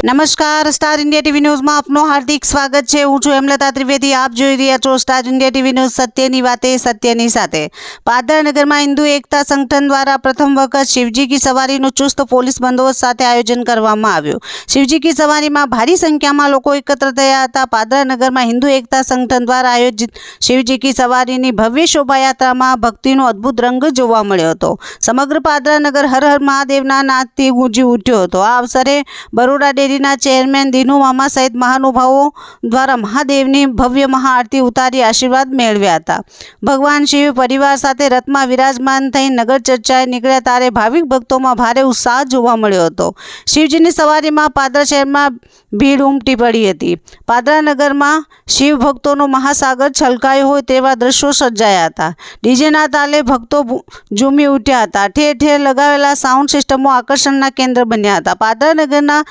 નમસ્કાર, star India TV ન્યૂઝમાં આપનું હાર્દિક સ્વાગત છે. હું છું હેમલતા ત્રિવેદી. આપ જોઈ રહ્યા છો સ્ટાર ઇન્ડિયા ટીવી ન્યૂઝ સત્યની વાતે, સત્યની સાથે. પાદરાનગરમાં હિન્દુ એકતા સંગઠન દ્વારા પ્રથમ વખત શિવજી કી સવારીનું ચુસ્ત પોલીસ બંદોબસ્ત સાથે આયોજન કરવામાં આવ્યું. શિવજી કી સવારીમાં ભારી સંખ્યામાં લોકો એકત્ર થયા હતા. પાદરાનગરમાં હિન્દુ એકતા સંગઠન દ્વારા આયોજિત શિવજી કી સવારીની ભવ્ય શોભાયાત્રામાં ભક્તિનો અદ્ભુત રંગ જોવા મળ્યો હતો. સમગ્ર પાદરાનગર હર હર મહાદેવના નાદથી ગુંજી ઉઠ્યો હતો. આ અવસરે બરોડા ડેરીના ચેરમેન દિનુ મામા સહિત મહાનુભાવો દ્વારા મહાદેવની ભવ્ય મહાઆરતી ઉતારી આશીર્વાદ મેળવ્યા હતા. ભગવાન શિવ પરિવાર સાથે રથમાં વિરાજમાન થઈ નગર ચર્ચાએ નીકળ્યા ત્યારે ભાવિક ભક્તોમાં ભારે ઉત્સાહ જોવા મળ્યો હતો. શિવજીની સવારીમાં પાદરા શહેરમાં ભીડ ઉમટી પડી હતી. પાદરા નગરમાં શિવ ભક્તોનો મહાસાગર છલકાયો હોય તેવા દ્રશ્યો સર્જાયા હતા. ડીજેના તાલે ભક્તો ઝૂમી ઉઠ્યા હતા. ઠેર ઠેર લગાવેલા સાઉન્ડ સિસ્ટમો આકર્ષણના કેન્દ્ર બન્યા હતા. પાદરાનગરના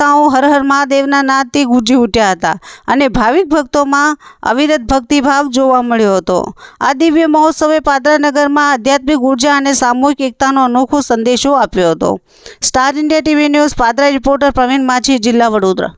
રસ્તાઓ હર હર મહાદેવના નાદથી ગુંજી ઉઠ્યા હતા અને ભાવિક ભક્તોમાં અવિરત ભક્તિભાવ જોવા મળ્યો હતો. આ દિવ્ય મહોત્સવે પાદરાનગરમાં આધ્યાત્મિક ઊર્જા અને સામૂહિક એકતાનો અનોખો સંદેશો આપ્યો હતો. Star India TV news Padra, reporter Pravin Machhi, જિલ્લા વડોદરા.